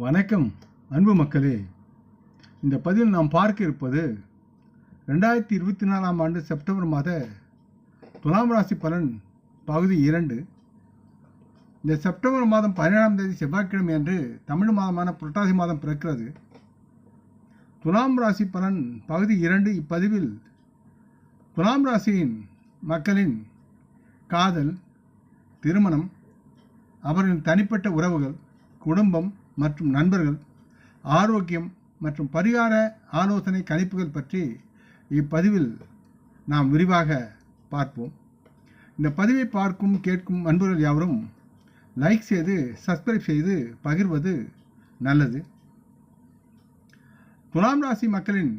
வணக்கம் அன்பு மக்களே. இந்த பதிவில் நாம் பார்க்க இருப்பது ரெண்டாயிரத்தி இருபத்தி நாலாம் ஆண்டு செப்டம்பர் மாத துலாம் ராசி பலன் பகுதி இரண்டு. இந்த செப்டம்பர் மாதம் பதினேழாம் தேதி செவ்வாய்க்கிழமை அன்று தமிழ் மாதமான புரட்டாசி மாதம் பிறக்கிறது. துலாம் ராசி பலன் பகுதி இரண்டு இப்பதிவில் துலாம் ராசியின் மக்களின் காதல் திருமணம் அவர்களின் தனிப்பட்ட உறவுகள் குடும்பம் மற்றும் நண்பர்கள் ஆரோக்கியம் மற்றும் பரிகார ஆலோசனை கணிப்புகள் பற்றி இப்பதிவில் நாம் விரிவாக பார்ப்போம். இந்த பதிவை பார்க்கும் கேட்கும் நண்பர்கள் யாவரும் லைக் செய்து சப்ஸ்கிரைப் செய்து பகிர்வது நல்லது. துலாம் ராசி மக்களின்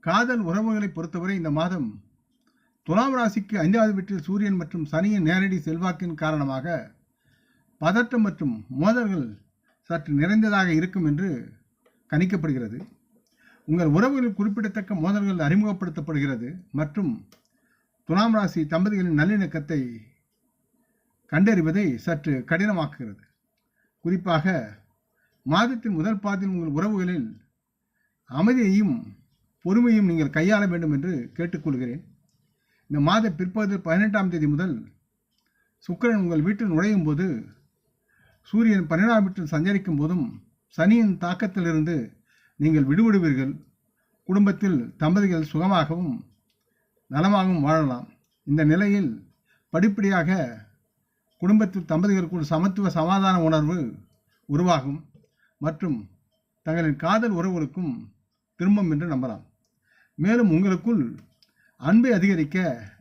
காதல் உறவுகளை பொறுத்தவரை இந்த மாதம் துலாம் ராசிக்கு ஐந்தாவது வீட்டில் சூரியன் மற்றும் சனியின் நேரடி செல்வாக்கின் காரணமாக பதட்டம் மற்றும் மோதல்கள் சற்று நிறைந்ததாக இருக்கும் என்று கணிக்கப்படுகிறது. உங்கள் உறவுகளில் குறிப்பிடத்தக்க மோதல்கள் அறிமுகப்படுத்தப்படுகிறது மற்றும் துலாம் ராசி தம்பதிகளின் நல்லிணக்கத்தை கண்டறிவதை சற்று கடினமாக்குகிறது. குறிப்பாக மாதத்தின் முதல் பாதியில் உங்கள் உறவுகளில் அமைதியையும் பொறுமையும் நீங்கள் கையாள வேண்டும் என்று கேட்டுக்கொள்கிறேன். இந்த மாத பிற்பகுதியில் பதினெட்டாம் தேதி முதல் சுக்கிரன் உங்கள் வீட்டில் நுழையும் போது சூரியன் பன்னிரெண்டாம் வீட்டில் சஞ்சரிக்கும் போதும் சனியின் தாக்கத்திலிருந்து நீங்கள் விடுவிடுவீர்கள் குடும்பத்தில் தம்பதிகள் சுகமாகவும் நலமாகவும் வாழலாம். இந்த நிலையில் படிப்படியாக குடும்பத்தில் தம்பதிகளுக்குள் சமத்துவ சமாதான உணர்வு உருவாகும் மற்றும் தங்களின் காதல் உறவுகளுக்கும் திரும்பும் என்று நம்பலாம். மேலும் உங்களுக்குள் அன்பை அதிகரிக்க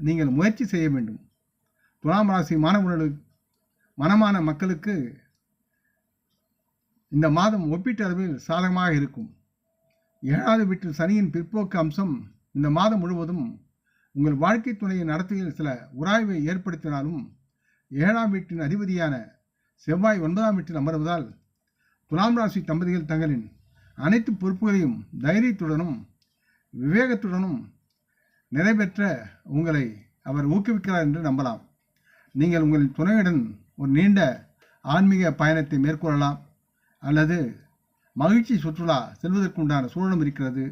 நீங்கள் முயற்சி செய்ய வேண்டும். துலாம் ராசி மாணவர்களுக்கு மனமான மக்களுக்கு இந்த மாதம் ஒப்பீட்டளவில் சாதகமாக இருக்கும். ஏழாவது வீட்டில் சனியின் பிற்போக்கு அம்சம் இந்த மாதம் முழுவதும் உங்கள் வாழ்க்கை துணையின் நடத்தையில் சில உராய்வை ஏற்படுத்தினாலும் ஏழாம் வீட்டின் அதிபதியான செவ்வாய் ஒன்பதாம் வீட்டில் அமர்வதால் துலாம் ராசி தம்பதிகள் தங்களின் அனைத்து பொறுப்புகளையும் தைரியத்துடனும் விவேகத்துடனும் நிறைவேற்ற உங்களை அவர் ஊக்குவிக்கிறார் என்று நம்பலாம். நீங்கள் உங்களின் துணையுடன் ஒரு நீண்ட ஆன்மீக பயணத்தை மேற்கொள்ளலாம். அல்லது மகிழ்ச்சி சுற்றுலா செல்வதற்குண்டான சூழலும் இருக்கிறது.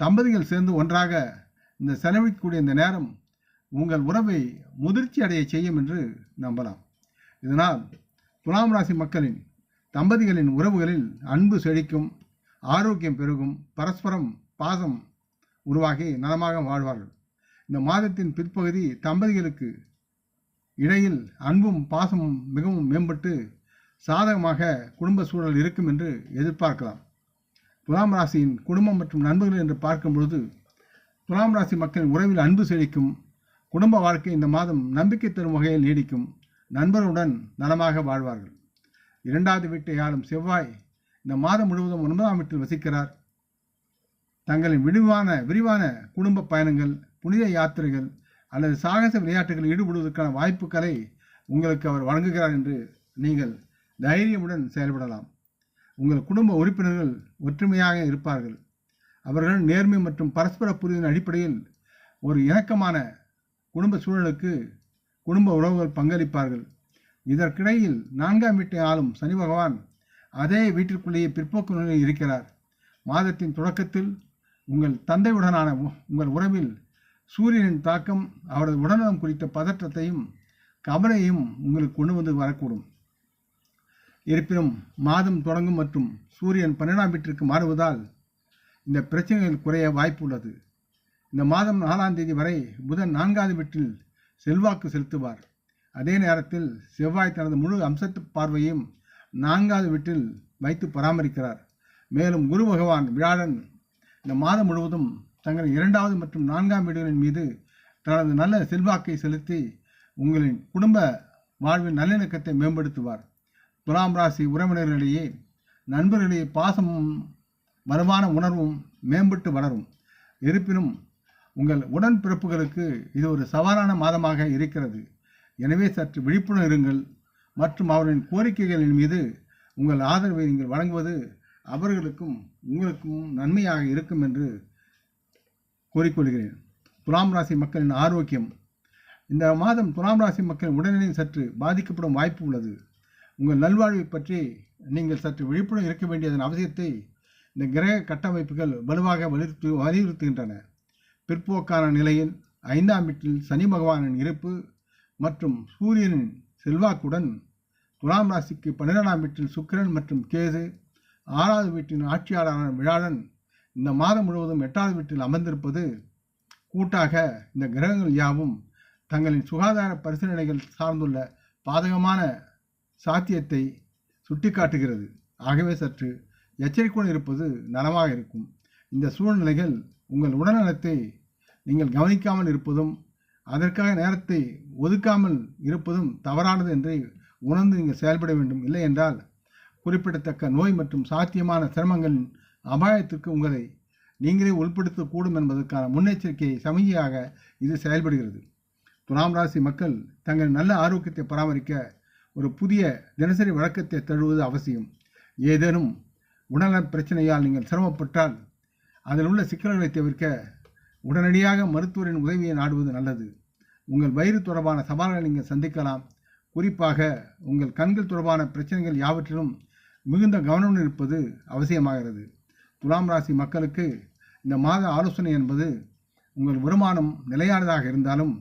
தம்பதிகள் சேர்ந்து ஒன்றாக இந்த செலவிக்கக்கூடிய இந்த நேரம் உங்கள் உறவை முதிர்ச்சி அடைய செய்யும் என்று நம்பலாம். இதனால் துலாம் ராசி மக்களின் தம்பதிகளின் உறவுகளில் அன்பு செழிக்கும் ஆரோக்கியம் பெருகும் பரஸ்பரம் பாசம் உருவாகி நலமாக வாழ்வார்கள். இந்த மாதத்தின் பிற்பகுதி தம்பதிகளுக்கு இடையில் அன்பும் பாசமும் மிகவும் மேம்பட்டு சாதகமாக குடும்ப சூழல் இருக்கும் என்று எதிர்பார்க்கலாம். துலாம் ராசியின் குடும்பம் மற்றும் நண்பர்கள் என்று பார்க்கும் பொழுது துலாம் ராசி மக்களின் உறவில் அன்பு செழிக்கும் குடும்ப வாழ்க்கை இந்த மாதம் நம்பிக்கை தரும் வகையில் நீடிக்கும் நண்பருடன் நலமாக வாழ்வார்கள். இரண்டாவது வீட்டை ஆளும் செவ்வாய் இந்த மாதம் முழுவதும் ஒன்பதாம் வீட்டில் வசிக்கிறார். தங்களின் விரிவான விரிவான குடும்ப பயணங்கள் புனித யாத்திரைகள் அல்லது சாகச விளையாட்டுகளில் ஈடுபடுவதற்கான வாய்ப்புகளை உங்களுக்கு அவர் வழங்குகிறார் என்று நீங்கள் தைரியமுடன் செயல்படலாம். உங்கள் குடும்ப உறுப்பினர்கள் ஒற்றுமையாக இருப்பார்கள். அவர்கள் நேர்மை மற்றும் பரஸ்பர புரிதலின் அடிப்படையில் ஒரு இணக்கமான குடும்ப சூழலுக்கு குடும்ப உறவுகள் பங்களிப்பார்கள். இதற்கிடையில் நான்காம் வீட்டை ஆளும் சனி பகவான் அதே வீட்டிற்குள்ளேயே பிற்போக்கு நிலையில் இருக்கிறார். மாதத்தின் தொடக்கத்தில் உங்கள் தந்தையுடனான உங்கள் உறவில் சூரியனின் தாக்கம் அவரது உடல்நலம் குறித்த பதற்றத்தையும் கவலையையும் உங்களுக்கு கொண்டு வந்து வரக்கூடும். இருப்பினும் மாதம் தொடங்கும் மற்றும் சூரியன் பன்னிரெண்டாம் வீட்டிற்கு மாறுவதால் இந்த பிரச்சனைகள் குறைய வாய்ப்பு உள்ளது இந்த மாதம் நாலாம் தேதி வரை புதன் நான்காவது வீட்டில் செல்வாக்கு செலுத்துவார். அதே நேரத்தில் செவ்வாய் தனது முழு அம்சத்து பார்வையும் நான்காவது வீட்டில் வைத்து பராமரிக்கிறார். மேலும் குரு பகவான் வியாழன் இந்த மாதம் முழுவதும் தங்கள் இரண்டாவது மற்றும் நான்காம் வீடுகளின் மீது தனது நல்ல செல்வாக்கை செலுத்தி உங்களின் குடும்ப வாழ்வின் நல்லிணக்கத்தை மேம்படுத்துவார். துலாம் ராசி உறவினர்களிடையே நண்பர்களிடையே பாசமும் வலுவான உணர்வும் மேம்பட்டு வளரும். இருப்பினும் உங்கள் உடன்பிறப்புகளுக்கு இது ஒரு சவாலான மாதமாக இருக்கிறது. எனவே சற்று விழிப்புணர்வு இருங்கள். மற்றும் அவர்களின் கோரிக்கைகளின் மீது உங்கள் ஆதரவை நீங்கள் வழங்குவது அவர்களுக்கும் உங்களுக்கும் நன்மையாக இருக்கும் என்று கூறிக்கொள்கிறேன். துலாம் ராசி மக்களின் ஆரோக்கியம். இந்த மாதம் துலாம் ராசி மக்களின் உடல்நிலை சற்று பாதிக்கப்படும் வாய்ப்பு உள்ளது. உங்கள் நல்வாழ்வை பற்றி நீங்கள் சற்று விழிப்புடன் இருக்க வேண்டியதன் அவசியத்தை இந்த கிரக கட்டமைப்புகள் வலுவாக வலியுறுத்து வலியுறுத்துகின்றன. பிற்போக்கான நிலையில் ஐந்தாம் வீட்டில் சனி பகவானின் இருப்பு மற்றும் சூரியனின் செல்வாக்குடன் துலாம் ராசிக்கு பன்னிரெண்டாம் வீட்டில் சுக்கிரன் மற்றும் கேது ஆறாவது வீட்டின் ஆட்சியாளரான விழாடன் இந்த மாதம் முழுவதும் எட்டாவது வீட்டில் அமர்ந்திருப்பது கூட்டாக இந்த கிரகங்கள் யாவும் தங்களின் சுகாதார பரிசீலனைகள் சார்ந்துள்ள பாதகமான சாத்தியத்தை சுட்டிக்காட்டுகிறது. ஆகவே சற்று எச்சரிக்கையுடன் இருப்பது நலமாக இருக்கும். இந்த சூழ்நிலைகள் உங்கள் உடல்நலத்தை நீங்கள் கவனிக்காமல் இருப்பதும் அதற்காக நேரத்தை ஒதுக்காமல் இருப்பதும் தவறானது என்று உணர்ந்து நீங்கள் செயல்பட வேண்டும். இல்லை என்றால் குறிப்பிடத்தக்க நோய் மற்றும் சாத்தியமான சிரமங்களின் அபாயத்திற்கு உங்களை நீங்களே உட்படுத்தக்கூடும் என்பதற்கான முன்னெச்சரிக்கை சமிகையாக இது செயல்படுகிறது. துலாம் ராசி மக்கள் தங்கள் நல்ல ஆரோக்கியத்தை பராமரிக்க ஒரு புதிய தினசரி வழக்கத்தை தழுவது அவசியம். ஏதேனும் உடல்நல பிரச்சனையால் நீங்கள் சிரமப்பட்டால் அதில் உள்ள சிக்கல்களை தவிர்க்க உடனடியாக மருத்துவரின் உதவியை நாடுவது நல்லது. உங்கள் வயிறு தொடர்பான சவால்களை நீங்கள் சந்திக்கலாம். குறிப்பாக உங்கள் கண்கள் தொடர்பான பிரச்சனைகள் யாவற்றிலும் மிகுந்த கவனம் இருப்பது அவசியமாகிறது. துலாம் ராசி மக்களுக்கு இந்த மாத ஆலோசனை என்பது உங்கள் வருமானம் நிலையானதாக இருந்தாலும்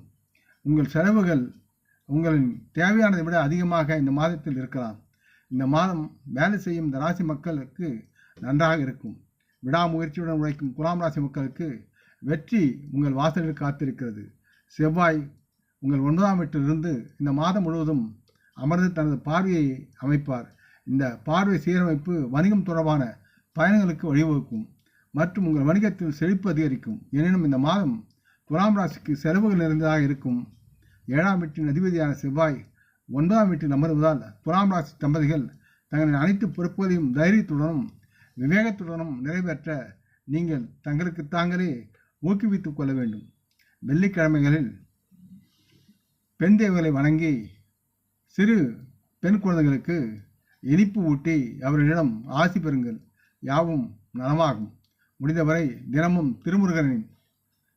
உங்கள் செலவுகள் உங்களின் தேவையானதை விட அதிகமாக இந்த மாதத்தில் இருக்கலாம். இந்த மாதம் வேலை செய்யும் இந்த ராசி மக்களுக்கு நன்றாக இருக்கும். விடாமுயற்சியுடன் உழைக்கும் குலாம் ராசி மக்களுக்கு வெற்றி உங்கள் வாசலில் காத்திருக்கிறது. செவ்வாய் உங்கள் ஒன்பதாம் வீட்டிலிருந்து இந்த மாதம் முழுவதும் அமர்ந்து தனது பார்வையை அமைப்பார். இந்த பார்வை சீரமைப்பு வணிகம் தொடர்பான பயணங்களுக்கு வழிவகுக்கும் மற்றும் உங்கள் வணிகத்தில் செழிப்பு அதிகரிக்கும். எனினும் இந்த மாதம் துலாம் ராசிக்கு செலவுகள் நிறைந்ததாக இருக்கும். ஏழாம் வீட்டின் அதிபதியான செவ்வாய் ஒன்பதாம் வீட்டில் அமர்வதால் துலாம் ராசி தம்பதிகள் தங்களின் அனைத்து பொறுப்புகளையும் தைரியத்துடனும் விவேகத்துடனும் நிறைவேற்ற நீங்கள் தங்களுக்கு தாங்களே ஊக்குவித்துக் கொள்ள வேண்டும். வெள்ளிக்கிழமைகளில் பெண் தேவைகளை வணங்கி சிறு பெண் குழந்தைகளுக்கு இனிப்பு ஊட்டி அவர்களிடம் ஆசி பெறுங்கள். யாவும் நலமாகும். முடிந்தவரை தினமும் திருமுருகனின்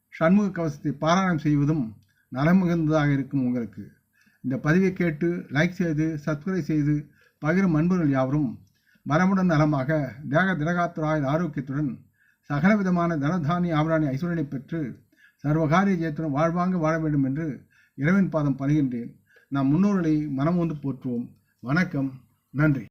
சண்முக கவசத்தை பாராயணம் செய்வதும் நலமிகுந்ததாக இருக்கும் உங்களுக்கு. இந்த பதிவை கேட்டு லைக் செய்து சப்ஸ்கிரைப் செய்து பகிரும் அன்பர்கள் யாவரும் வரமுடன் நலமாக தேக திரகாத்துராய் ஆரோக்கியத்துடன் சகலவிதமான தனதானிய ஆவராணி ஐஸ்வரனை பெற்று சர்வகாரிய ஜெயத்துடன் வாழ்வாங்க வாழ வேண்டும் என்று இரவின் பாதம் பணிகின்றேன். நாம் முன்னோர்களை மனம் போற்றுவோம். வணக்கம். நன்றி.